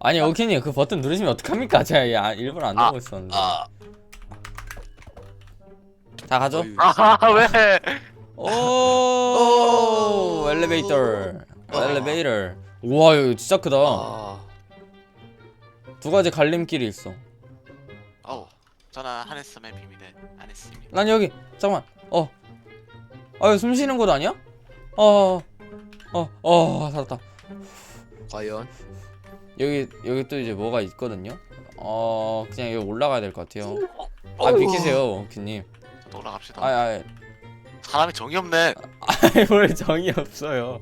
아니 오키님 그 버튼 누르시면 어떡합니까? 제가 이- 아, 일부러 안 아, 누르고 있었는데. 아. 다 가죠. 아 왜? 오, 오. 엘리베이터. 와. 엘리베이터. 우와 이거 진짜 크다. 아. 두 가지 갈림길이 있어. 어우 저는 하네스의 비밀을 안 했습니다. 난 여기 잠깐만. 어. 아유 숨 쉬는 곳 아니야? 어. 어. 어 살았다. 과연 여기 여기 또 이제 뭐가 있거든요. 어 그냥 여기 올라가야 될 것 같아요. 아. 비키세요. 저도 올라갑시다. 아아 사람이 정이 없네. 뭘 정이 없어요.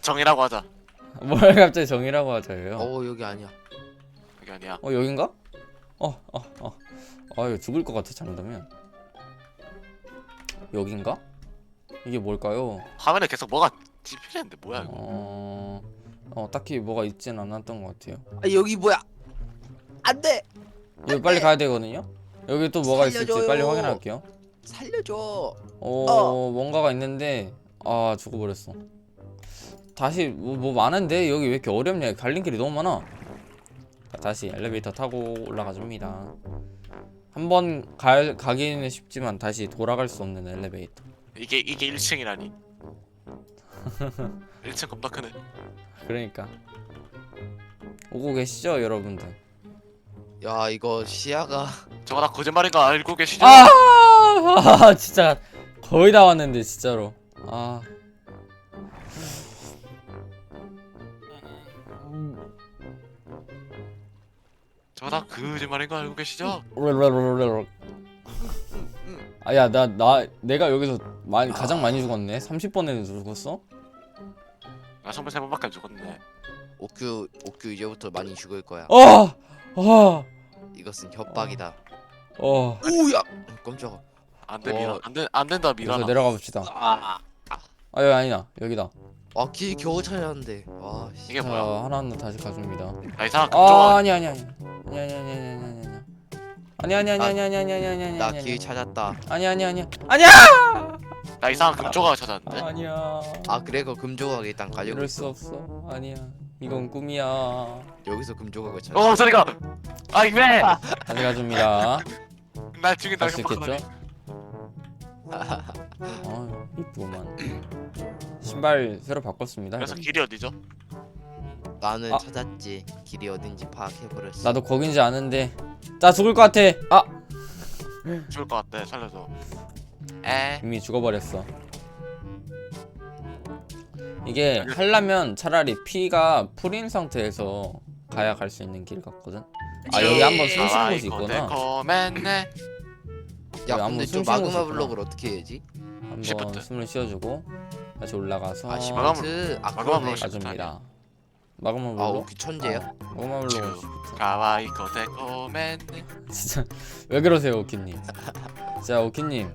정이라고 하자. 뭘 갑자기 정이라고 하자요. 어 여기 아니야 여기 아니야. 어 여긴가? 어어 어. 아 이거 죽을 것 같아 잠깐만. 여긴가? 이게 뭘까요? 화면에 계속 뭐가 찝히는데 뭐야 이거? 어, 어 딱히 뭐가 있진 않았던 것 같아요. 아 여기 뭐야 안 돼 여기 빨리 가야 되거든요. 여기 또 뭐가 있을지 살려줘요. 빨리 확인할게요. 살려줘 어, 어. 뭔가가 있는데 아 죽어버렸어. 다시 뭐, 뭐 많은데 여기 왜 이렇게 어렵냐? 갈림길이 너무 많아. 자, 다시 엘리베이터 타고 올라가 줍니다. 한번 갈 가기는 쉽지만 다시 돌아갈 수 없는 엘리베이터. 이게 이게 1층이라니. 1층 겁나 크네. 그러니까 오고 계시죠, 여러분들? 야 이거 시야가 저거 다 거짓말인 거 알고 계시죠? 아, 아 진짜 거의 다 왔는데 진짜로. 아. 저거 다 거짓말인 거 알고 계시죠? 아야 나 나 내가 여기서 많이 가장 많이 죽었네. 30번에는 죽었어? 나 선물 세 번밖에 안 죽었네. 오큐 오큐 이제부터 많이 죽을 거야 어! 어! 이것은 협박이다 어. 오야 깜짝아 안돼 어. 미라. 안돼 안 된다 미라. 여기서 내려가 봅시다. 아, 아 여기 아니다. 여기다. 아길 겨우 찾았는데 와 씨. 이게 자 뭐야? 하나 하나 다시 가줍니다. 나 이상한 아 금조각. 아니 아니 아니 아니 아니 아니 아니 아니 아니 아니 아니 아니 아니 아니 아니 아니 아니 나 아니 길 찾았다 아니 아니 아니 아니야 나 이상한 금조각 찾았는데. 아니야 아 그래 그 금조각 일단 가지고 이럴 수 없어 아니야 이건 꿈이야 여기서 금조각을 찾아 어 저리가. 아이 왜? 다시 가줍니다 날 죽인다. 갈 수 있겠죠? 협박하다니. 아 이쁘구만 신발 새로 바꿨습니다 그래서 길이 어디죠? 나는 아. 찾았지 길이 어딘지 파악해버렸어 나도 거긴지 아는데 나 죽을 것 같아 아 죽을 것 같대. 살려줘. 에. 이미 죽어버렸어 이게 하려면 차라리 피가 풀인 상태에서 가야 갈 수 있는 길 같거든 아 여기 한번 숨 쉬는 곳이 있구나 코멘네. 야 근데 숨저 쉬는 곳이 마그마. 블록을 어떻게 해야지? 한번. 숨을 쉬어주고 다시 올라가서 아 마그마 시프트 아 마그마 그러네 블록 가줍니다 마그마 아 블록 오큐 천재야? 마그마 블록 주. 가와이 코테 코멘네. 진짜 왜 그러세요 오키님 자 오키님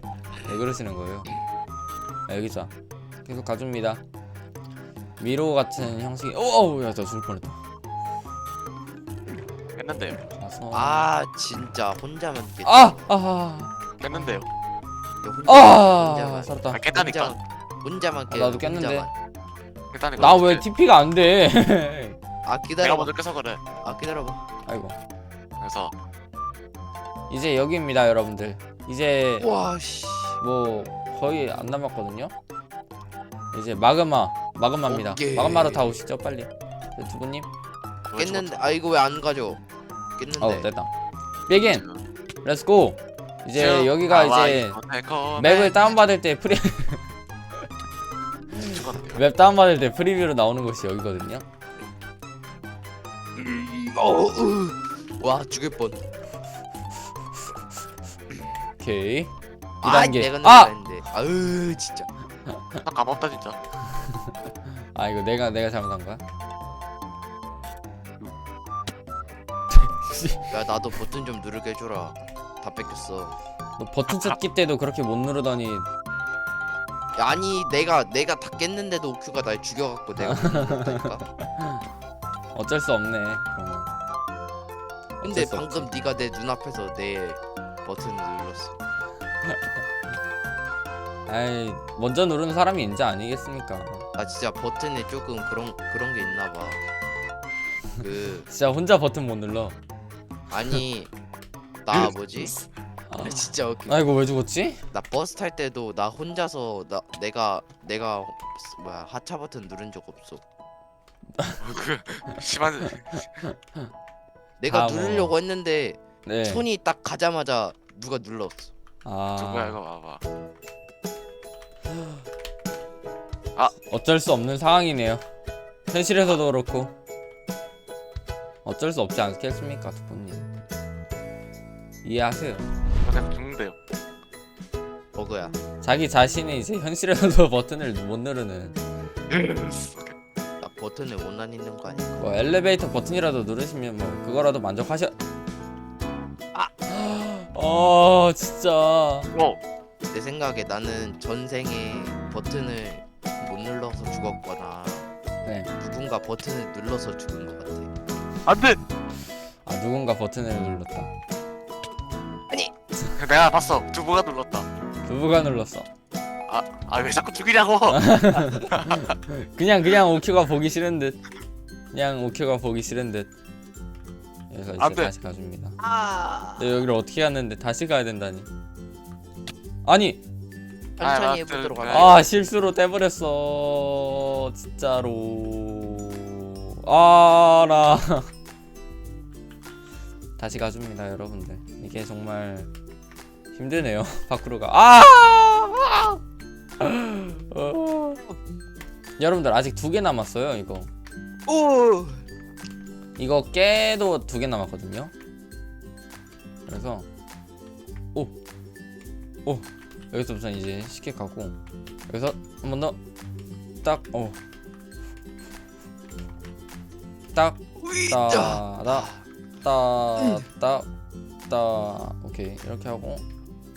왜 그러시는 거예요 야, 여기 자 계속 가줍니다 미로 같은 형식이 오우 야저 죽을 뻔했다 깼는데요. 가서 아 진짜 혼자만 깼 아! 아! 깼는데요. 혼자, 아! 혼자만 살았다 아 깼다니까. 혼자만 깨 아, 나도 깼는데. 깼다니까. 나 왜 TP가 안 돼? 아 내가 기다려봐 먼저 깨서 그래. 아 기다려봐 아이고 그래서 이제 여기입니다 여러분들 이제 와 씨 뭐 거의 안 남았거든요. 이제 마그마 마그마입니다. 오케이. 마그마로 다 오시죠 빨리. 네, 두부님. 왜 깼는데 아 이거 왜 안 가져? 깼는데. 어 됐다. 비긴? 렛츠고 이제 여기가 이제. 맵을 다운받을 때 프리 죽었는데요. 맵 다운받을 때 프리뷰로 나오는 곳이 여기거든요. 어, 으. 와 죽을 뻔. 오케이 아, 2단계. 내가 아! 했는데. 아으 진짜. 나 까먹다 진짜. 아 이거 내가 내가 잘못한 거야? 야 나도 버튼 좀 누르게 해줘라. 다 뺏겼어. 너 버튼 찾기 때도 그렇게 못 누르더니. 야, 아니 내가 내가 다 깼는데도 오큐가 날 죽여갖고 내가 못 눌렀다니까. 어쩔 수 없네 그러면. 근데 어쩔 수 방금 네가 내 눈앞에서 내 버튼을 눌렀어 아이 먼저 누르는 사람이 인자 아니겠습니까 아 진짜 버튼에 조금 그런 그런 게 있나 봐 그 진짜 혼자 버튼 못 눌러 아니 나 뭐지? 아, 나 진짜 웃겨. 아 이거 왜 죽었지? 나 버스 탈 때도 나 혼자서 나 내가 내가 뭐야 하차 버튼 누른 적 없어. 그 심한 내가 아, 뭐. 누르려고 했는데 네 손이 딱 가자마자 누가 눌렀어. 누구야 아 이거 봐봐. 어쩔 수 없는 상황이네요 현실에서도 그렇고 어쩔 수 없지 않겠습니까 두 분님 이해하세요 그냥 죽는데요. 버그야. 자기 자신이 이제 현실에서도 버튼을 못 누르는 나 버튼에 원한 있는 거 아닐까? 뭐 엘리베이터 버튼이라도 누르시면 뭐 그거라도 만족하셔 아! 어 진짜 어. 내 생각에 나는 전생에 버튼을 못 눌러서 죽었거나 네. 누군가 버튼을 눌러서 죽은 것 같아. 안돼. 아 누군가 버튼을 눌렀다 내가 봤어. 두부가 눌렀다. 두부가 눌렀어 아 왜 자꾸 죽이냐고. 그냥 그냥 오큐가 보기 싫은 듯 그냥 오큐가 보기 싫은 듯 그래서 이제 안 돼. 다시 가줍니다 아. 근데 여기를 어떻게 갔는데 다시 가야 된다니 아니 아, 천천히 맞죠. 해보도록 네. 할게. 아 실수로 떼버렸어 진짜로 아나 다시 가줍니다 여러분들 이게 정말 힘드네요 밖으로 가 아! 어. 여러분들 아직 두 개 남았어요 이거 오. 이거 깨도 두 개 남았거든요 그래서 오! 오! 여기서부터 이제 쉽게 가고 여기서 한 번 더 딱! 어. 딱! 따다 따다 따 오케이 이렇게 하고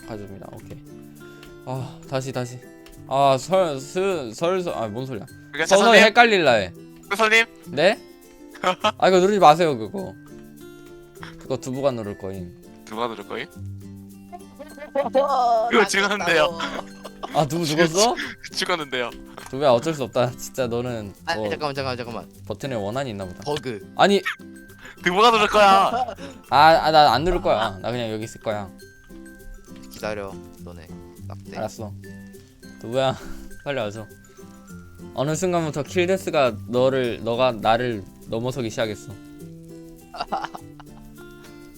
가줍니다 오케이 아 다시 다시 아설설아뭔 소리야 서서. 헷갈릴라 해 사선님. 네? 아 이거 누르지 마세요 그거 그거 두부가 누를 거임 누가 누를 거임? 이거 이거 찍었는데요. 아 두부 죽었어? 죽었는데요. 두부야 어쩔 수 없다 진짜 너는 아 뭐 잠깐만 잠깐만 잠깐만. 버튼에 원한이 있나 보다 버그. 아니 두부가 누를 거야. 아 나 안 누를 거야 나 그냥 여기 있을 거야 기다려. 너네. 낙대. 알았어 두부야 빨리 와줘 어느 순간부터 킬데스가 너를 너가 나를 넘어서기 시작했어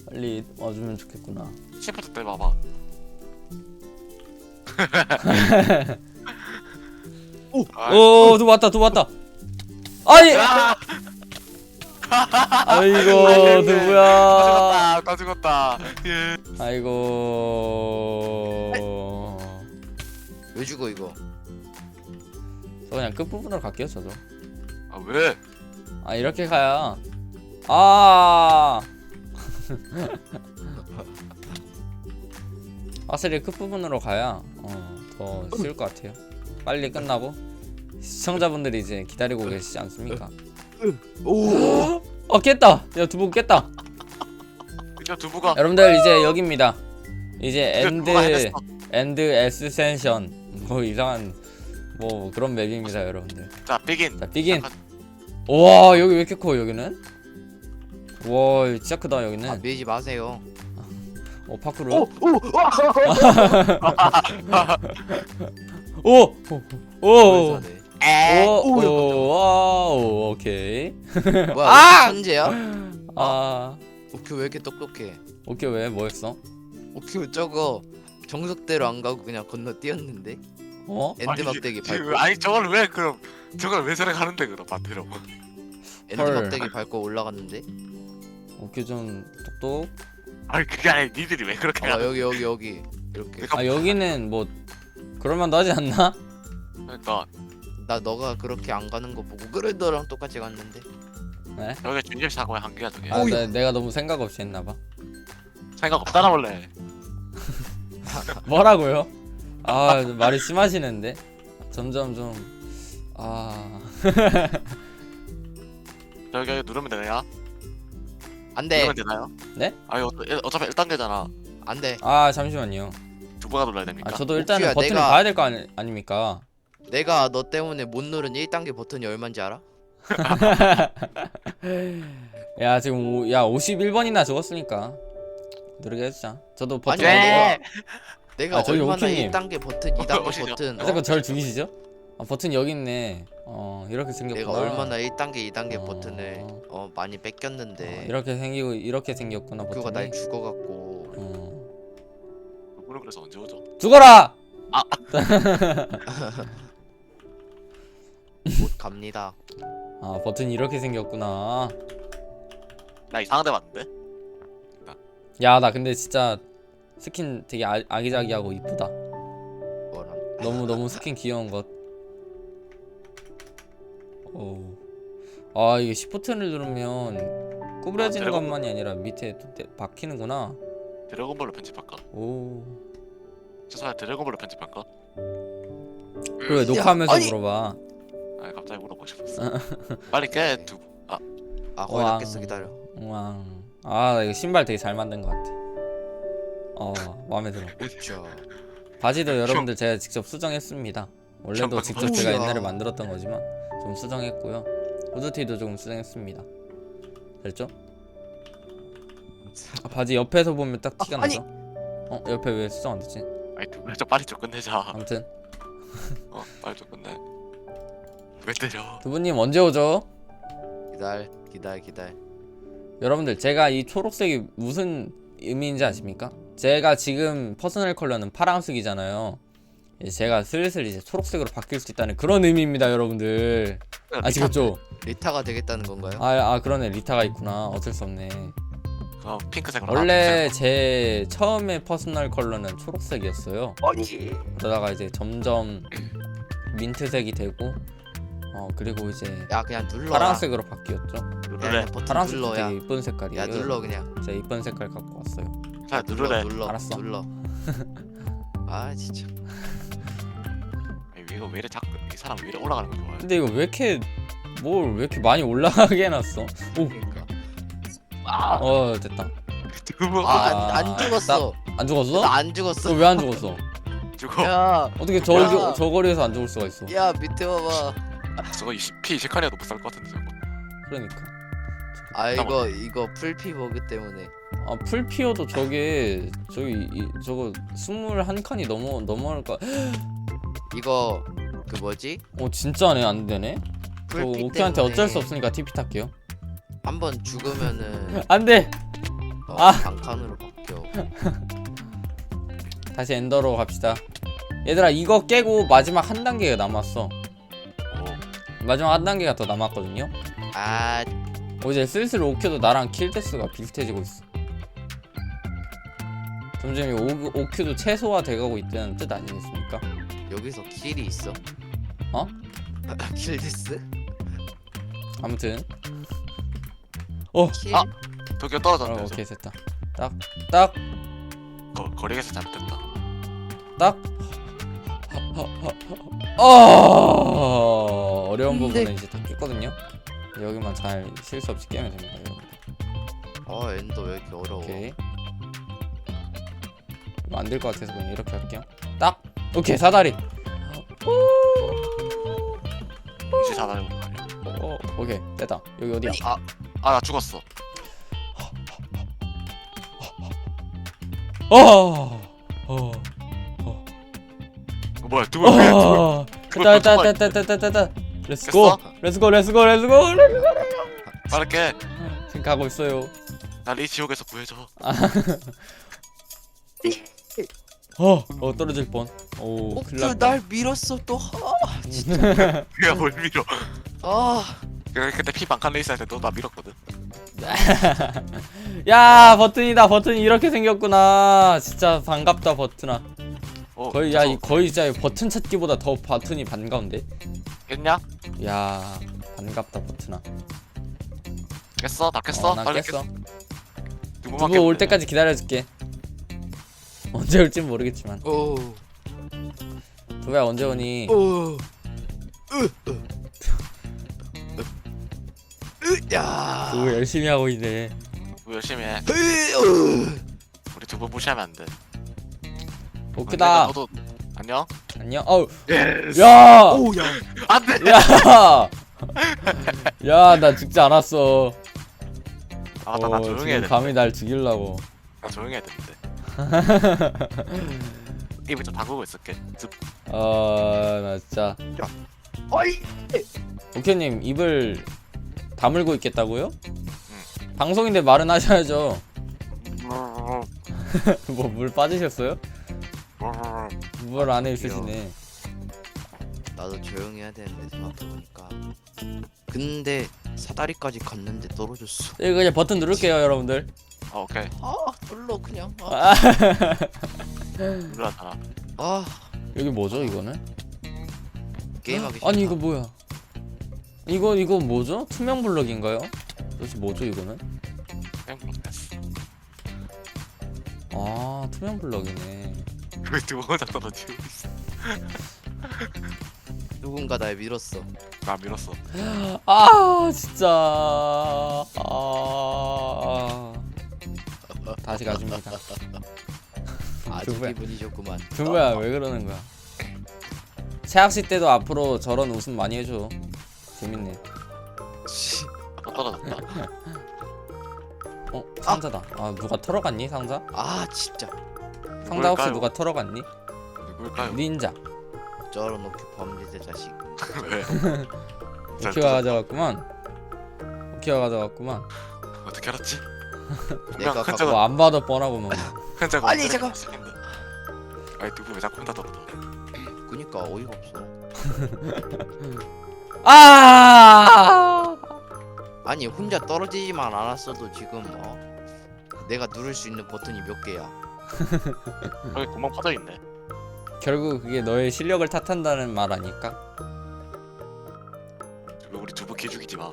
빨리 와주면 좋겠구나 시프트 때 봐봐. 오! 아, 오 두부 왔다 두부 왔다 아니 야! 아이고 다 두부야 죽었다. 다 죽었다. 예. 아이고 왜 죽어 이거? 저 그냥 끝 부분으로 갈게요 저도 아 왜? 아 이렇게 가야 아. 확실히 끝부분으로 가야 어, 더 쉬울 것 같아요. 빨리 끝나고 시청자분들이 이제 기다리고 계시지 않습니까? 오. 어 깼다. 야 두부 깼다. 이제 두부가. 여러분들 이제 여기입니다. 이제 엔드. 엔드 에스센션. 뭐 이상한 뭐 그런 맵입니다 여러분들. 자 비긴. 자 비긴 와 여기 왜 이렇게 커 여기는 와 진짜 크다 여기는 아 밀지 마세요. 어 파크로 오. 오. 오! 오! 오! 에. 오! 오. 오! 와우 오케이 뭐야? 아! 천재야? 아 오큐 왜 이렇게 똑똑해? 오케이 왜 뭐했어? 오큐 저거 정석대로 안 가고 그냥 건너 뛰었는데 어? 엔드 아니, 막대기 지금- 밟고 아니 저걸 왜 그럼 저걸 왜 저래 가는데 그럼 반대로. 엔드 헐. 막대기 밟고 올라갔는데 오케이 좀 똑똑 아니 그게 아니 니들이 왜 그렇게 아 가는? 여기 여기 여기 이렇게 그러니까 아 여기는 뭐 그럴만도 하지 않나? 그러니까 나 너가 그렇게 안 가는 거 보고 그래 너랑 똑같이 갔는데 여기 준비 사고의 한계야 저게. 아 내, 내가 너무 생각 없이 했나봐 생각 없다나 원래. 뭐라고요? 아 말이 심하시는데 점점 좀아 여기 여기 누르면 되나요? 안돼 누르면 되나요? 네? 아니 어, 어차피 1단계잖아. 안돼 아 잠시만요 두부가 눌러야 됩니까? 아 저도 일단은 옥주야, 버튼을 내가- 봐야 될 거 아니, 아닙니까 내가 너 때문에 못 누른 1단계 버튼이 얼마인지 알아? 야 지금 오, 야 51번이나 적었으니까 누르게 해주자 저도 버튼 아니, 어디- 내가 아, 저기 얼마나 오키님. 1단계 버튼 2단계 오시죠. 버튼 아, 어? 잠깐 절 죽이시죠? 아 버튼 여기 있네 어 이렇게 생겼구나 내가 얼마나 1단계 2단계 어. 버튼을 어 많이 어, 뺏겼는데 이렇게 생기고 이렇게 생겼구나 버튼이 날 죽어갖고 어. 그분은 그래서 언제 오죠? 죽어라! 못 갑니다 아 버튼이 이렇게 생겼구나 나 이상한 데 봤는데? 야 나 근데 진짜 스킨 되게 아, 아기자기하고 이쁘다 뭐랑 너무 너무 스킨 귀여운 것. 오. 아 이게 시프트를 누르면 구부려지는 아, 드래곤- 것만이 아니라 밑에 또 떼- 박히는구나. 드래곤볼로 편집할까? 오. 죄송해요 드래곤볼로 편집할까? 그래 녹화하면서 아니! 물어봐. 아 갑자기 물어보고 싶었어 빨리 깨 두... 아 아 거의 와. 다 깼어 기다려 우왕. 아나 이거 신발 되게 잘 만든 것 같아. 어 마음에 들어. 오짜 바지도 여러분들 제가 직접 수정했습니다. 원래도. 직접 제가. 옛날에 만들었던 거지만 좀 수정했고요. 후드티도 조금 수정했습니다. 됐죠? 아, 바지 옆에서 보면 딱 티가 아, 아니. 나죠? 어 옆에 왜 수정 안 됐지? 아니 두... 저 빨리 좀 끝내자 아무튼 어 빨리 좀 끝내 왜 때려 두부님 언제 오죠? 기다려 기다려 기다려 여러분들 제가 이 초록색이 무슨 의미인지 아십니까? 제가 지금 퍼스널 컬러는 파란색이잖아요. 이제 제가 슬슬 이제 초록색으로 바뀔 수 있다는 그런 의미입니다, 여러분들. 아시겠죠? 리타가 되겠다는 건가요? 아, 아 그러네 리타가 있구나. 어쩔 수 없네. 그럼 핑크색으로 원래 제 처음에 퍼스널 컬러는 초록색이었어요. 아니 그러다가 이제 점점 민트색이 되고 어 그리고 이제 야 그냥 눌러 파란색으로 바뀌었죠. 누르래 버튼 파란색도 눌러야 되게 이쁜 색깔이에요. 야 눌러 그냥 제가 이쁜 색깔 갖고 왔어요. 자 누르래 눌러 알았어. 눌러 아 진짜 아니, 이거 왜 이래 자꾸 이 사람 왜 이래 올라가는 거 좋아해 근데 이거 왜 이렇게 뭘 왜 이렇게 많이 올라가게 해놨어? 오, 그러니까 어 됐다. 두부 아안안 죽었어 안 죽었어? 나 안 죽었어 왜안 죽었어? 죽어 야 어떻게 저 야. 저 거리에서 안 죽을 수가 있어? 야 밑에 봐봐 저거 20P 시카리아도 못 살 것 같은데 저거 그러니까. 아 이거 이거 풀피 버그 때문에 아 풀피어도 저게 저기 이, 저거 스물한 칸이 넘어 넘어갈까? 이거 그 뭐지 어 진짜네 안 되네. 저 풀피 오키한테 때문에 어쩔 수 없으니까 TP 탈게요. 한번 죽으면은 안 돼. 어, 아. 강칸으로 바뀌어 다시 엔더로 갑시다. 얘들아 이거 깨고 마지막 한 단계가 남았어. 오 마지막 한 단계가 더 남았거든요. 아 어, 이제 슬슬 오큐도 나랑 킬 대수가 비슷해지고 있어. 점점 이 오, 오큐도 최소화 돼가고 있다는 뜻 아니겠습니까? 여기서 킬이 있어 어? 킬데스 아무튼 어, 킬 아! 도쿄 어 떨어졌네 저 오케이 됐다. 딱, 딱, 거, 거리에서 잘못됐다 딱. 어 어려운 근데- 부분은 이제 다 깼거든요. 여기만 잘 실수 없이 깨면 됩니다, 여러분. 어 엔더 왜 이렇게 어려워 오케이. 이거 안 될 것 같아서 그냥 이렇게 할게요. 딱. 오케이 사다리. 이제 거 아니야 어, 오케이 됐다. 여기 어디야? 아나 죽었어 어. 어. 어, 뭐야 두부 어. 됐다 됐다 됐다 됐다 됐다. 렛츠 고. 됐어? 렛츠 고 렛츠 고 렛츠 고. 렛츠 고. 빠르게 지금 가고 있어요. 날 이 지옥에서 구해줘 어, 어 떨어질 뻔. 오, 큰일 어, 났다. 날 밀었어 또 내가 뭘 밀어 아, 그- 그때 피 반칸 레이스 할때너나 밀었거든 야, 버튼이다. 버튼이 이렇게 생겼구나. 진짜 반갑다, 버튼아. 어, 거의 야, 이 거의 진짜 버튼 찾기보다 더 버튼이 반가운데. 깼냐? 야, 반갑다, 버튼아. 깼어? 다 깼어? 어, 나 빨리 깼어. 누구만 두부 올 깼는데? 때까지 기다려줄게. 언제 올진 모르겠지만. 오, 두부야 언제 오니? 오, 으, 으, 으, 야, 두부 열심히 하고 있네. 두부 열심히 해 으, 으. 우리 두부 무시하면 안돼. 너도 안녕? 안녕. 어우. 예스 야. 오, 야, 안 돼 야. 야 나 죽지 않았어 아, 나, 나 어, 조용히 지금 해야 돼. 감히 날 죽이려고 나 조용히 해야 되는데. 입을 좀 담그고 있을게. 즙. 아 나 진짜 어이 오케님 입을 다물고 있겠다고요? 방송인데 말은 하셔야죠 뭐 물 빠지셨어요? 물 안에 있으시네 나도 조용히 해야 되는데 생각해보니까 근데 사다리까지 갔는데 떨어졌어 이거 그냥 버튼 누를게요 여러분들 어, 오케이. 아 눌러 그냥 아, 아, 눌렀잖아. 아 여기 뭐죠 이거는? 게임하기 싫다 아니 이거 뭐야 이거 이거 뭐죠? 투명 블럭인가요? 도대체 뭐죠 이거는? 그냥 모르겠어. 아 투명 블럭이네 왜두 번째 떨어지고 있어? 누군가 날 밀었어 나 밀었어. 아 진짜 아 다시 가줍니다 아주 누구야? 기분이 좋구만 두부야 왜 그러는 거야 최학시 때도 앞으로 저런 웃음 많이 해줘 재밌네 씨, 또 떨어졌다. 어 상자다 아 누가 털어갔니 상자? 아 진짜 상자 혹시? 누가 털어갔니? 누굴까요? 닌자 쩔어놓고 범죄자 자식 왜? 잘 오키가 가져갔구만 오키가 가져갔구만 어떻게 알았지? 내가 분명 흔적은 뭐 안 봐도 뻔하고만 흔적은 아니, 잠깐. 것인데. 아니 누구 왜 자꾸 혼자 떨어져? 그니까 어이가 없어 아 아니 혼자 떨어지지만 않았어도 지금 어 내가 누를 수 있는 버튼이 몇 개야 여기 구멍 퍼져 있네. 결국 그게 너의 실력을 탓한다는 말 아닐까? 왜 우리 두부 기죽이지 마.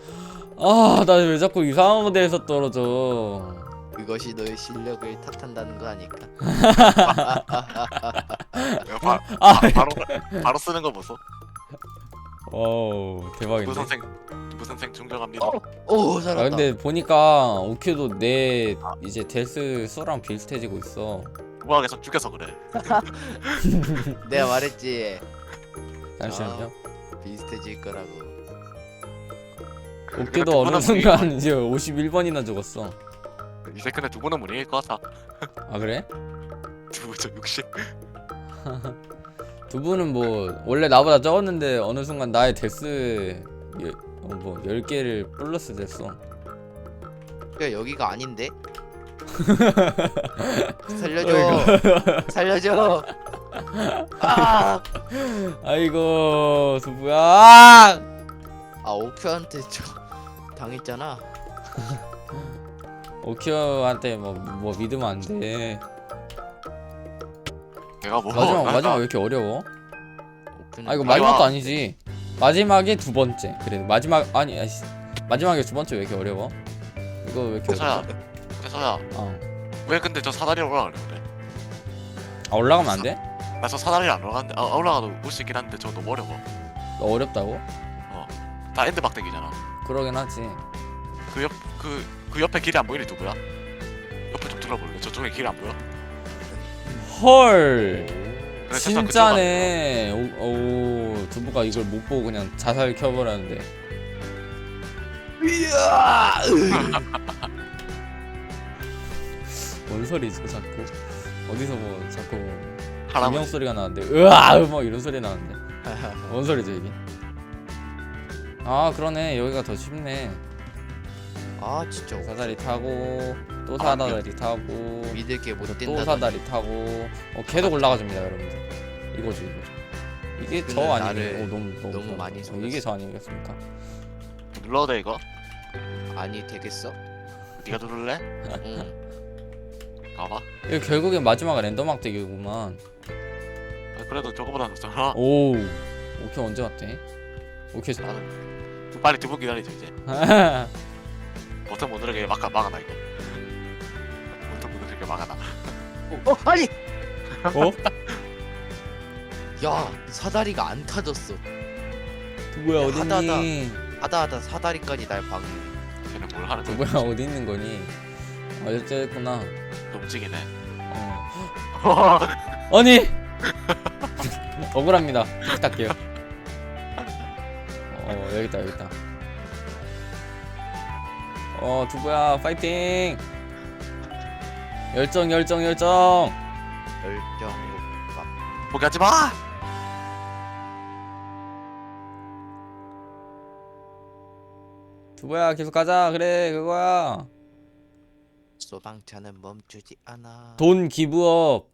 아 나 왜 자꾸 이상한 데에서 떨어져 그것이 너의 실력을 탓한다는 거 아닐까 이거 바, 아 바, 바로 바로 쓰는 거 보소. 어우 대박인데 선생 두부 선생 존경합니다. 오아 살았다 근데 보니까 오큐도 내 이제 데스 수랑 비슷해지고 있어 계속 죽여서 그래. 내가 말했지 잠시만요 비슷해질 거라고 오큐도 어느 순간 이제 51번이나 죽었어 근데 두부는 못 이길 것 같아. 아 그래? 저 60. 두 분은 뭐 원래 나보다 적었는데 어느 순간 나의 데스 예, 어, 뭐 10개를 플러스 됐어. 야 여기가 아닌데? 살려줘. 살려줘. 아, 아이고 두부야. 아! 아 오큐한테 저 당했잖아. 오큐한테 뭐, 뭐 믿으면 안돼 내가 뭐 마지막 나- 마지막 나- 왜 이렇게 어려워? 아 이거 마지막- 마지막도 아니지 마지막에 두 번째 그래 마지막 아니 아이씨 마지막에 두 번째 왜 이렇게 어려워? 이거 왜 이렇게 어려워? 태서야 어. 왜 근데 저 사다리 올라가려 그래? 아 올라가면 안 돼? 나 저 사다리 안 올라가는데 아 올라가도 올 수 있긴 한데 저거 너무 어려워. 너 어렵다고? 다 엔드 막대기잖아. 그러긴 하지 그 옆 그 그 옆에 길이 안 보이니 두부야? 옆에 좀 둘러볼래? 저쪽에 길이 안 보여? 헐. 그래, 태서야, 진짜네. 오, 오 두부가 이걸 못 보고 그냥 자살 켜버렸는데. 이야! 뭔 소리죠 자꾸? 어디서 뭐 자꾸. 비명 소리가 나는데. 으아! 뭐 이런 소리 나는데. 뭔 소리죠 이게? 아 그러네. 여기가 더 쉽네. 아 진짜 사다리 타고 또 아, 사다 리 타고 믿을 게못 또 된다 사다 리 타고 어, 계속 올라가줍니다 여러분들 이거죠 이거죠 이게 저 아니에요 어, 너무 너무, 너무 많이 어, 이게. 저 아니겠습니까 눌러도 돼 이거? 아니 되겠어? 네가 누를래? 응 가봐. 이거 결국엔 마지막은 랜덤 막대기구만 아, 그래도 저거보다 낫잖아. 오 오케이 언제 왔대 오케이 잘좀 빨리 두부 기다리죠 이제. 버튼 못 누르게 막아 막아놔 이거. 누르게 막아놔. 어, 어 아니 어? 야 사다리가 안 타졌어 뭐야 야, 어딨니 하다하다. 하다 하다 사다리까지 날 방해 쟤는 뭘 하는 거야? 뭐야 어디 있는 거니 어쨌구나 움직이네. 어. 아니 억울합니다 부탁할게요 어 여기 있다 여기 있다 어 두부야 파이팅 열정 열정 열정. 열정 막 포기하지 마. 두부야 계속 가자. 그래 그거야. 소방차는 멈추지 않아. 돈 기부업